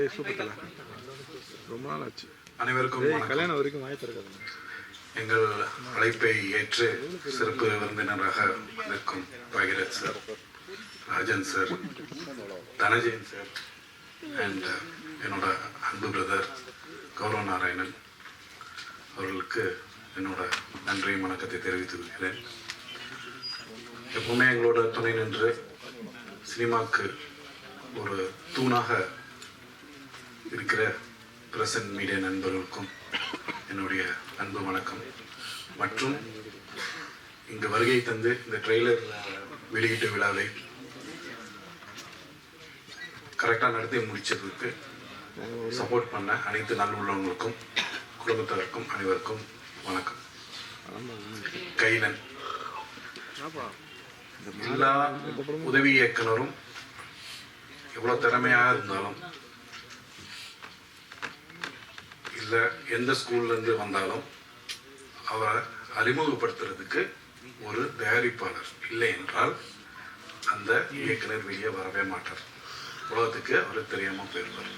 ஏய் சூப்பர் தல. ரொம்ப நாள் ஆச்சு அனைவருக்கும் ஏய் வணக்கம். கல்யாணம் வரைக்கும் வாய்ப்பு இருக்காது எங்கள் அழைப்பை ஏற்று சிறப்பு விருந்தினராக நிற்கும் Bhagirath sir Rajan sir Dhananjayan sir and என்னோட அன்பு பிரதர் கௌரவ நாராயணன் அவர்களுக்கு என்னோட நன்றியும் வணக்கத்தை தெரிவித்துக் கொள்கிறேன். எப்பவுமே எங்களோட துணை நின்று சினிமாக்கு ஒரு தூணாக இருக்கிற பிரசன்ட் மீடியா நண்பர்களுக்கும் என்னுடைய அன்பு வணக்கம். மற்றும் இங்கு வருகை தந்து இந்த ட்ரெய்லர் வெளியீட்டு விழாவை கரெக்டாக நடத்தி முடிச்சதுக்கு சப்போர்ட் பண்ண அனைத்து நல்லுள்ளவங்களுக்கும் குடும்பத்தாருக்கும் அனைவருக்கும் வணக்கம். கைலன். எல்லா உதவி இயக்குனரும் எவ்வளோ திறமையாக இருந்தாலும் இல்லை எந்த ஸ்கூல்லேருந்து வந்தாலும் அவரை அறிமுகப்படுத்துறதுக்கு ஒரு தயாரிப்பாளர் இல்லை என்றால் அந்த இயக்குனர் வெளியே வரவே மாட்டார். உலகத்துக்கு அவர் தெரியாமல் போயிருப்பார்.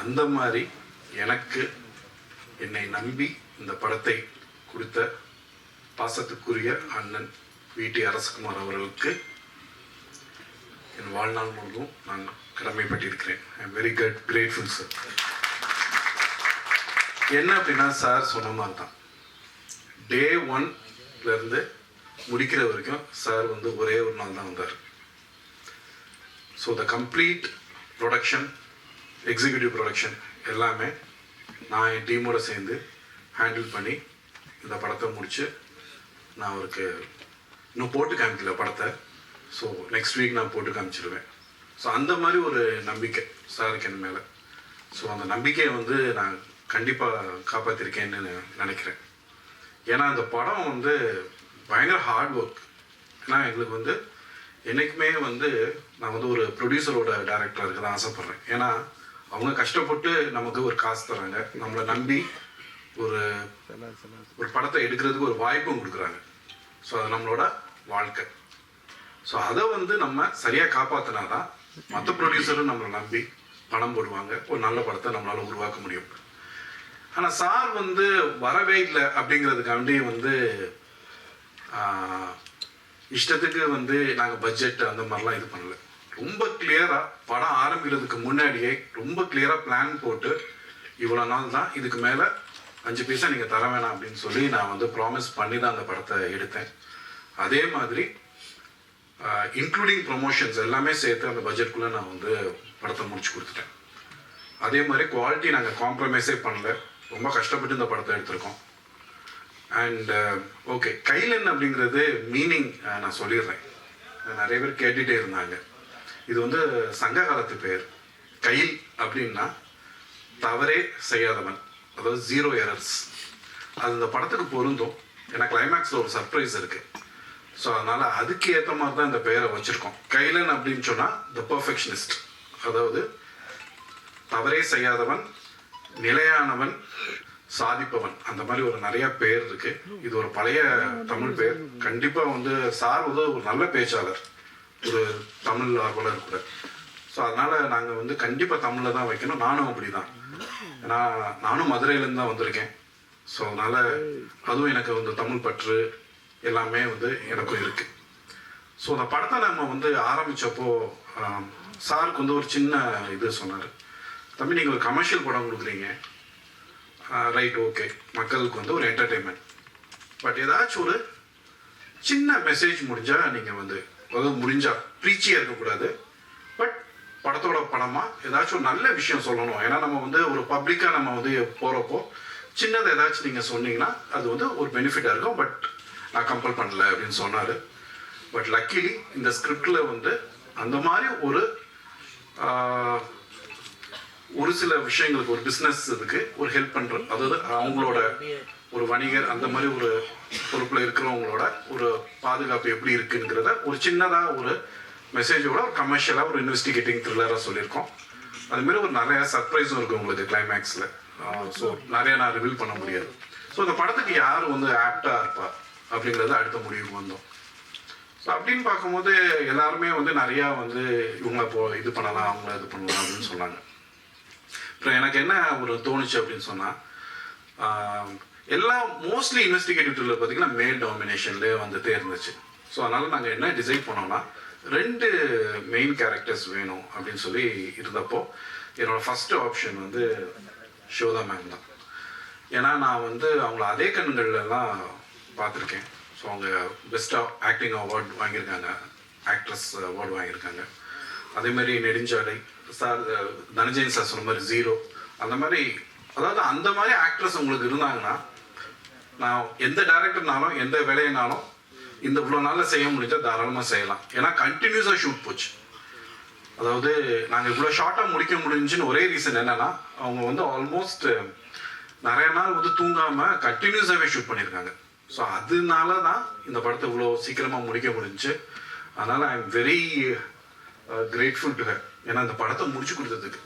அந்த மாதிரி எனக்கு என்னை நம்பி இந்த படத்தை கொடுத்த பாசத்துக்குரிய அண்ணன் விடி அரசகுமார் அவர்களுக்கு என் வாழ்நாள் முழுவதும் நான் கடமைப்பட்டிருக்கிறேன். I am very good grateful sir என்ன அப்படின்னா சார் சொன்ன மாதிரி தான் டே ஒன்லேருந்து முடிக்கிற வரைக்கும் சார் வந்து ஒரே ஒரு நாள் தான் வந்தார். So the complete production executive production எல்லாமே நான் என் டீமோட சேர்ந்து ஹேண்டில் பண்ணி இந்த படத்தை முடித்து நான் அவருக்கு இன்னும் போட்டு காமிக்கல படத்தை. ஸோ நெக்ஸ்ட் வீக் நான் போட்டு காமிச்சிருவேன். ஸோ அந்த மாதிரி ஒரு நம்பிக்கை சாருக்கு என் மேலே. ஸோ அந்த நம்பிக்கையை வந்து நான் கண்டிப்பாக காப்பாற்றிருக்கேன்னு நினைக்கிறேன். ஏன்னா அந்த படம் வந்து பயங்கர ஹார்ட் ஒர்க் ஏன்னா எங்களுக்கு வந்து என்றைக்குமே வந்து நான் வந்து ஒரு ப்ரொடியூசரோட டேரக்டராக இருக்க தான் ஆசைப்பட்றேன். ஏன்னா அவங்க கஷ்டப்பட்டு நமக்கு ஒரு காசு தராங்க நம்மளை நம்பி ஒரு ஒரு படத்தை எடுக்கிறதுக்கு ஒரு வாய்ப்பும் கொடுக்குறாங்க. ஸோ அது நம்மளோட வாழ்க்கை. ஸோ அதை வந்து நம்ம சரியாக காப்பாற்றினா தான் மற்ற ப்ரொடியூசரும் நம்மளை நம்பி பணம் போடுவாங்க. ஒரு நல்ல படத்தை நம்மளால் உருவாக்க முடியும். ஆனால் சார் வந்து வரவே இல்லை அப்படிங்கிறதுக்காண்டி வந்து இஷ்டத்துக்கு வந்து நாங்கள் பட்ஜெட் அந்த மாதிரிலாம் இது பண்ணல. ரொம்ப கிளியராக படம் ஆரம்பிக்கிறதுக்கு முன்னாடியே ரொம்ப கிளியராக பிளான் போட்டு இவ்வளோ நாள் தான் இதுக்கு மேலே அஞ்சு பைசா நீங்கள் தர வேணாம் அப்படின்னு சொல்லி நான் வந்து ப்ராமிஸ் பண்ணி தான் அந்த படத்தை எடுத்தேன். அதே மாதிரி இன்க்ளூடிங் ப்ரொமோஷன்ஸ் எல்லாமே சேர்த்து அந்த பட்ஜெட்குள்ளே நான் வந்து படத்தை முடிச்சு கொடுத்துட்டேன். அதே மாதிரி குவாலிட்டி நாங்கள் காம்ப்ரமைஸே பண்ணல. ரொம்ப கஷ்டப்பட்டு இந்த படத்தை எடுத்திருக்கோம். அண்ட் ஓகே கைலன் அப்படிங்கிறது மீனிங் நான் சொல்லிடுறேன். நிறைய பேர் கேட்டுகிட்டே இருந்தாங்க. இது வந்து சங்க காலத்து பேர். கைல் அப்படின்னா தவறே செய்யாதவன். அதாவது ஜீரோ எரர்ஸ் அது இந்த படத்துக்கு பொருந்தும். ஏன்னா கிளைமேக்ஸில் ஒரு சர்ப்ரைஸ் இருக்குது ஸோ அதனால் அதுக்கு ஏற்ற மாதிரி தான் இந்த பெயரை வச்சிருக்கோம். கைலன் அப்படின்னு சொன்னால் த பர்ஃபெக்ஷனிஸ்ட் அதாவது தவறே செய்யாதவன் நிலையானவன் சாதிப்பவன். அந்த மாதிரி ஒரு நிறைய பேர் இருக்கு. இது ஒரு பழைய தமிழ் பேர். கண்டிப்பா வந்து சார் வந்து ஒரு நல்ல பேச்சாளர். ஒரு தமிழ் ஆர்வலர் கூட. ஸோ அதனால நாங்க வந்து கண்டிப்பா தமிழ்ல தான் வைக்கணும். நானும் அப்படிதான். ஏன்னா நானும் மதுரையிலேருந்து தான் வந்திருக்கேன். ஸோ அதனால அதுவும் எனக்கு வந்து தமிழ் பற்று எல்லாமே வந்து எனக்கும் இருக்குது ஸோ அந்த படத்தை நம்ம வந்து ஆரம்பிச்சப்போ சாருக்கு வந்து ஒரு சின்ன இது சொன்னார். தம்பி நீங்கள் ஒரு கமர்ஷியல் படம் கொடுக்குறீங்க. ரைட் ஓகே மக்களுக்கு வந்து ஒரு என்டர்டெயின்மெண்ட் பட் ஏதாச்சும் ஒரு சின்ன மெசேஜ் முடிஞ்சால் நீங்கள் வந்து அதாவது முடிஞ்சால் ப்ரீச்சியாக இருக்கக்கூடாது. பட் படத்தோட படமாக ஏதாச்சும் ஒரு நல்ல விஷயம் சொல்லணும். ஏன்னா நம்ம வந்து ஒரு பப்ளிக்காக நம்ம வந்து போகிறப்போ சின்னதை ஏதாச்சும் நீங்கள் சொன்னீங்கன்னா அது வந்து ஒரு பெனிஃபிட்டாக இருக்கும். பட் நான் கம்பல் பண்ணல அப்படின்னு சொன்னார். பட் லக்கிலி இந்த ஸ்கிரிப்டில் வந்து அந்த மாதிரி ஒரு ஒரு சில விஷயங்களுக்கு ஒரு பிஸ்னஸ் இதுக்கு ஒரு ஹெல்ப் பண்ணுற அதாவது அவங்களோட ஒரு வணிகர் அந்த மாதிரி ஒரு பொறுப்பில் இருக்கிறவங்களோட ஒரு பாதுகாப்பு எப்படி இருக்குங்கிறத ஒரு சின்னதாக ஒரு மெசேஜோட ஒரு கமர்ஷியலாக ஒரு இன்வெஸ்டிகேட்டிங் த்ரில்லராக சொல்லியிருக்கோம். அதுமாரி ஒரு நிறைய சர்ப்ரைஸும் இருக்குது உங்களுக்கு கிளைமேக்ஸில் ஸோ நிறைய நான் ரிவீல் பண்ண முடியாது. ஸோ இந்த படத்துக்கு யார் வந்து ஆப்டாக இருப்பா? அப்படிங்கிறத அடுத்த முடிவுக்கு வந்தோம். ஸோ அப்படின்னு பார்க்கும்போது எல்லாருமே வந்து நிறையா வந்து இவங்களை போ இது பண்ணலாம் அவங்கள இது பண்ணலாம் அப்படின்னு சொன்னாங்க. அப்புறம் எனக்கு என்ன ஒரு தோணுச்சு அப்படின்னு சொன்னால் எல்லாம் மோஸ்ட்லி இன்வெஸ்டிகேட்டிவ்ல பார்த்தீங்கன்னா மேல் டாமினேஷன்லேயே வந்துட்டே இருந்துச்சு. ஸோ அதனால் நாங்கள் என்ன டிசைட் பண்ணோம்னா ரெண்டு மெயின் கேரக்டர்ஸ் வேணும் அப்படின்னு சொல்லி இருந்தப்போ என்னோடய ஃபஸ்ட்டு ஆப்ஷன் வந்து ஷோதா மேம் தான். ஏன்னா நான் வந்து அவங்கள அதே கண்கள்லாம் பார்த்துருக்கேன். ஸோ அவங்க பெஸ்ட்டாக ஆக்டிங் அவார்ட் வாங்கியிருக்காங்க. ஆக்ட்ரஸ் அவார்டு வாங்கியிருக்காங்க. அதே மாதிரி நெடுஞ்சாலை சார் தனஞ்சயன் சார் சொன்ன மாதிரி ஜீரோ அந்த மாதிரி அதாவது அந்த மாதிரி ஆக்ட்ரஸ் உங்களுக்கு இருந்தாங்கன்னா நான் எந்த டேரக்டர்னாலும் எந்த வேலையினாலும் இந்த இவ்வளோ நாளில் செய்ய முடிஞ்சால் தாராளமாக செய்யலாம். ஏன்னா கண்டினியூஸாக ஷூட் போச்சு. அதாவது நாங்கள் இவ்வளோ ஷார்ட்டாக முடிக்க முடிஞ்சுன்னு ஒரே ரீசன் என்னன்னா அவங்க வந்து ஆல்மோஸ்ட் நிறைய நாள் வந்து தூங்காமல் கண்டினியூஸாகவே ஷூட் பண்ணியிருக்காங்க. ஸோ அதனால தான் இந்த படத்தை இவ்வளோ சீக்கிரமாக முடிக்க முடிஞ்சுச்சு அதனால் I am very grateful to her ஏன்னா இந்த படத்தை முடிச்சு கொடுத்ததுக்கு.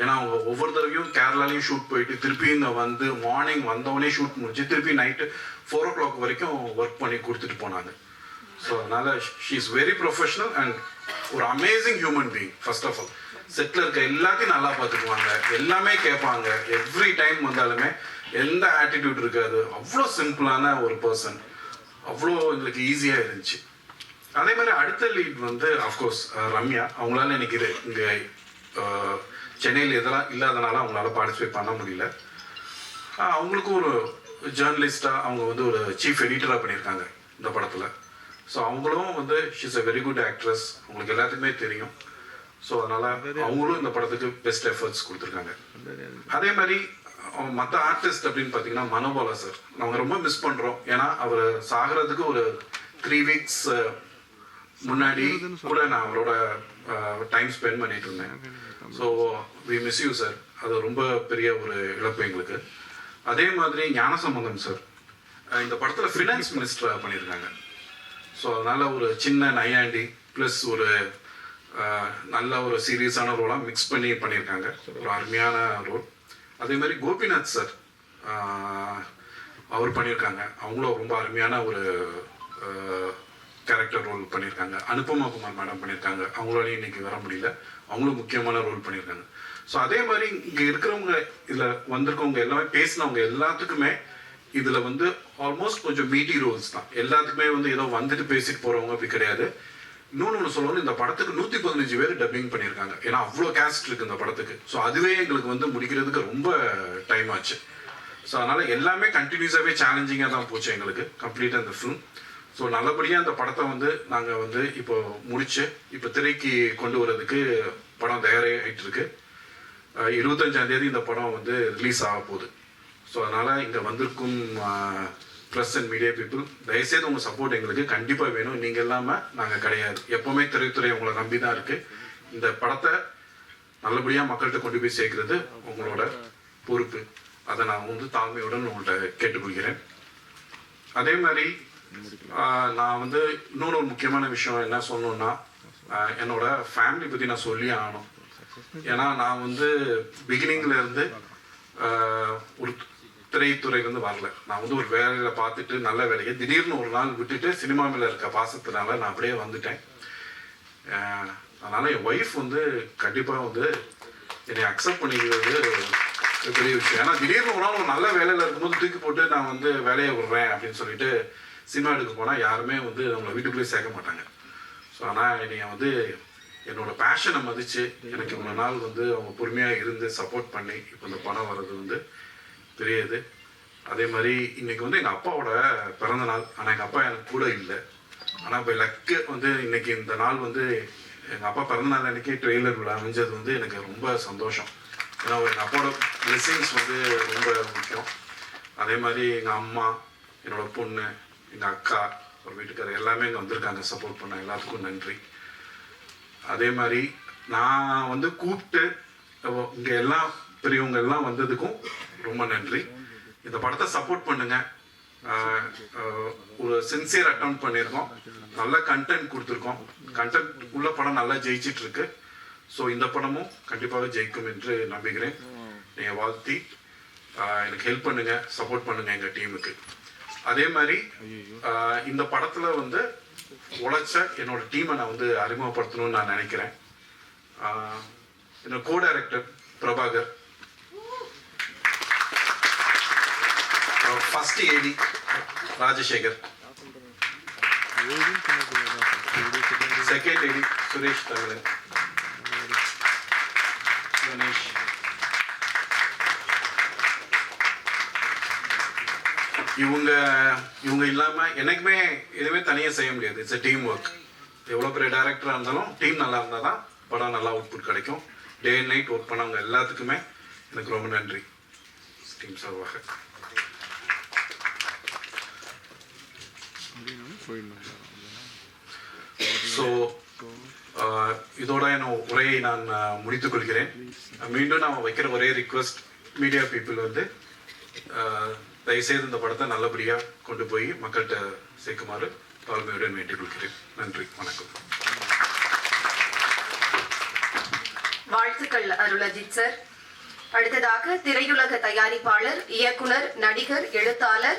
ஏன்னா அவங்க ஒவ்வொரு தடவையும் கேரளாலையும் ஷூட் போயிட்டு திருப்பி இங்கே வந்து மார்னிங் வந்தவொடனே ஷூட் முடிச்சு திருப்பி நைட்டு ஃபோர் ஓ கிளாக் வரைக்கும் ஒர்க் பண்ணி கொடுத்துட்டு போனாங்க. ஸோ அதனால் she is very professional and ஒரு amazing human being first of all settle இருக்க எல்லாத்தையும் நல்லா பார்த்துக்குவாங்க. எல்லாமே கேட்பாங்க. எவ்ரி டைம் வந்தாலுமே எந்த ஆட்டிடியூட் இருக்காது. அவ்வளோ சிம்பிளான ஒரு பர்சன் அவ்வளோ எங்களுக்கு ஈஸியாக இருந்துச்சு. அதே மாதிரி அடுத்த லீட் வந்து அஃப்கோர்ஸ் ரம்யா. அவங்களால இன்னைக்கு இது இங்கே சென்னையில் இதெல்லாம் இல்லாதனால அவங்களால பார்ட்டிசிபேட் பண்ண முடியல. அவங்களுக்கும் ஒரு ஜேர்னலிஸ்டாக அவங்க வந்து ஒரு சீஃப் எடிட்டராக பண்ணியிருக்காங்க இந்த படத்தில். ஸோ அவங்களும் வந்து she's a very good actress அவங்களுக்கு எல்லாத்துக்குமே தெரியும். ஸோ அதனால் அவங்களும் இந்த படத்துக்கு பெஸ்ட் எஃபர்ட்ஸ் கொடுத்துருக்காங்க. அதே மாதிரி மற்ற ஆர்டிஸ்ட் அப்படின்னு பார்த்தீங்கன்னா மனோபாலா சார். நாங்கள் ரொம்ப மிஸ் பண்ணுறோம் ஏன்னா அவர் சாகிறதுக்கு ஒரு த்ரீ வீக்ஸ் முன்னாடி கூட நான் அவரோட டைம் ஸ்பெண்ட் பண்ணிட்டு இருந்தேன். So we miss you sir அது ரொம்ப பெரிய ஒரு இழப்பு எங்களுக்கு. அதே மாதிரி ஞானசம்பந்தம் சார் இந்த படத்தில் ஃபினான்ஸ் மினிஸ்டராக பண்ணியிருக்காங்க. ஸோ அதனால் ஒரு சின்ன நையாண்டி ப்ளஸ் ஒரு நல்ல ஒரு சீரியஸான ரோலாக மிக்ஸ் பண்ணி பண்ணியிருக்காங்க. ஒரு அருமையான ரோல் அதே மாதிரி கோபிநாத் சார் அவர் பண்ணியிருக்காங்க. அவங்களும் ரொம்ப அருமையான ஒரு கேரக்டர் ரோல் பண்ணியிருக்காங்க. அனுபமா குமார் மேடம் பண்ணியிருக்காங்க. அவங்களாலையும் இன்னைக்கு வர முடியல. அவங்களும் முக்கியமான ரோல் பண்ணியிருக்காங்க. ஸோ அதே மாதிரி இங்கே இருக்கிறவங்க இதில் வந்திருக்கவங்க எல்லாமே பேசினவங்க எல்லாத்துக்குமே இதில் வந்து ஆல்மோஸ்ட் கொஞ்சம் மீட்டி ரோல்ஸ் தான். எல்லாத்துக்குமே வந்து ஏதோ வந்துட்டு பேசிட்டு போகிறவங்க அப்படி கிடையாது. இன்னொன்று ஒன்று சொல்லணும் இந்த படத்துக்கு நூற்றி பதினஞ்சு பேர் டப்பிங் பண்ணியிருக்காங்க. ஏன்னா அவ்வளோ கேஸ்ட் இருக்குது இந்த படத்துக்கு. ஸோ அதுவே எங்களுக்கு வந்து முடிக்கிறதுக்கு ரொம்ப டைம் ஆச்சு. ஸோ அதனால் எல்லாமே கண்டினியூஸாகவே சேலஞ்சிங்காக தான் போச்சு எங்களுக்கு கம்ப்ளீட்டாக இந்த ஃபிலிம் ஸோ நல்லபடியாக அந்த படத்தை வந்து நாங்கள் வந்து இப்போ முடிச்சு இப்போ திரைக்கு கொண்டு வரதுக்கு படம் தயாராகிட்டு இருக்கு இருபத்தஞ்சாந்தேதி இந்த படம் வந்து ரிலீஸ் ஆக போகுது. ஸோ அதனால் இங்கே வந்திருக்கும் ப்ரெஸ் அண்ட் மீடியா பீப்புள் தயவுசெய்து உங்கள் சப்போர்ட் எங்களுக்கு கண்டிப்பாக வேணும். நீங்கள் இல்லாமல் நாங்கள் கிடையாது. எப்போவுமே திரைத்துறை உங்களை நம்பி தான் இருக்குது இந்த படத்தை நல்லபடியாக மக்கள்கிட்ட கொண்டு போய் சேர்க்கறது உங்களோட பொறுப்பு. அதை நான் வந்து தாழ்மையுடன் உங்கள்கிட்ட கேட்டுக்கொள்கிறேன். அதே மாதிரி நான் வந்து இன்னொரு ஒரு முக்கியமான விஷயம் என்ன சொல்லணும்னா என்னோட ஃபேமிலி பற்றி நான் சொல்லி ஆகணும். ஏன்னா நான் வந்து பிகினிங்ல இருந்து திரைத்துறை வந்து வரல. நான் வந்து ஒரு வேலையில பார்த்துட்டு நல்ல வேலையை திடீர்னு ஒரு நாள் விட்டுட்டு சினிமா இருக்க பாசத்தினால நான் அப்படியே வந்துட்டேன். அதனால் அதனால என் ஒய்ஃப் வந்து கண்டிப்பாக வந்து என்னை அக்செப்ட் பண்ணிக்கிறது பெரிய விஷயம். ஏன்னா திடீர்னு ஒரு நாள் ஒரு நல்ல வேலையில் இருக்கும்போது தூக்கி போட்டு நான் வந்து வேலையை விடுறேன் அப்படின்னு சொல்லிட்டு சினிமா எடுக்க போனால் யாருமே வந்து அவங்கள வீட்டுக்குள்ளேயே சேர்க்க மாட்டாங்க. ஸோ ஆனால் என்னைய வந்து என்னோட பேஷனை மதித்து எனக்கு இவ்வளோ நாள் வந்து அவங்க பொறுமையாக இருந்து சப்போர்ட் பண்ணி இப்போ இந்த பணம் வர்றது வந்து தெரியாது. அதே மாதிரி இன்னைக்கு வந்து எங்கள் அப்பாவோட பிறந்த நாள். ஆனால் எங்கள் அப்பா எனக்கு கூட இல்லை. ஆனால் இப்போ லக்கு வந்து இன்னைக்கு இந்த நாள் வந்து எங்கள் அப்பா பிறந்த நாள் அன்றைக்கி ட்ரெய்லர் விழா அமைஞ்சது வந்து எனக்கு ரொம்ப சந்தோஷம். ஏன்னா எங்கள் அப்பாவோட பிளெஸிங்ஸ் வந்து ரொம்ப முக்கியம். அதே மாதிரி எங்கள் அம்மா என்னோட பொண்ணு எங்கள் அக்கா ஒரு வீட்டுக்காரர் எல்லாமே இங்கே வந்திருக்காங்க. சப்போர்ட் பண்ண எல்லாத்துக்கும் நன்றி. அதே மாதிரி நான் வந்து கூப்பிட்டு இங்கே எல்லாம் பெரியவங்க எல்லாம் வந்ததுக்கும் ரொம்ப நன்றி. இந்த படத்தை சப்போர்ட் பண்ணுங்க. ஒரு சின்சியர் அட்டம் பண்ணியிருக்கோம் நல்ல கண்டென்ட் கொடுத்துருக்கோம். கண்டென்ட் உள்ள படம் நல்லா ஜெயிச்சிட்டு இருக்கு ஸோ இந்த படமும் கண்டிப்பாக ஜெயிக்கும் என்று நம்புகிறேன். நீங்கள் வாழ்த்தி எனக்கு ஹெல்ப் பண்ணுங்க சப்போர்ட் பண்ணுங்க எங்கள் டீமுக்கு அதே மாதிரி இந்த படத்தில் வந்து உழைச்ச என்னோட டீமை நான் வந்து அறிமுகப்படுத்தணும்னு நான் நினைக்கிறேன். என்னோட co director Prabhakar. First AD Rajasekar second AD Suresh Tamizhan Ganesh இவங்க இவங்க இல்லாம எனக்குமே எதுவுமே தனியாக செய்ய முடியாது. இட்ஸ் டீம் ஒர்க் எவ்வளோ பெரிய டேரக்டராக இருந்தாலும் டீம் நல்லா இருந்தால் தான் படம் நல்லா அவுட்புட் கிடைக்கும். டே அண்ட் நைட் ஒர்க் பண்ணவங்க எல்லாத்துக்குமே எனக்கு ரொம்ப நன்றி. டீம் சார்பாக. ஸோ uh, இதோட என் உரையை நான் uh, முடித்துக் கொள்கிறேன். Uh, மீண்டும் நான் வைக்கிற ஒரே ரிக்வெஸ்ட் மீடியா பீப்புள் வந்து தயவுசெய்து இந்த படத்தை நல்லபடியாக கொண்டு போய் மக்கள்கிட்ட சேர்க்குமாறு தாழ்மையுடன் வேண்டிக்கொள்கிறேன் நன்றி. வணக்கம். வாழ்த்துக்கள் அருளஜித் சார். அடுத்ததாக திரையுலக தயாரிப்பாளர் இயக்குனர் நடிகர் எழுத்தாளர்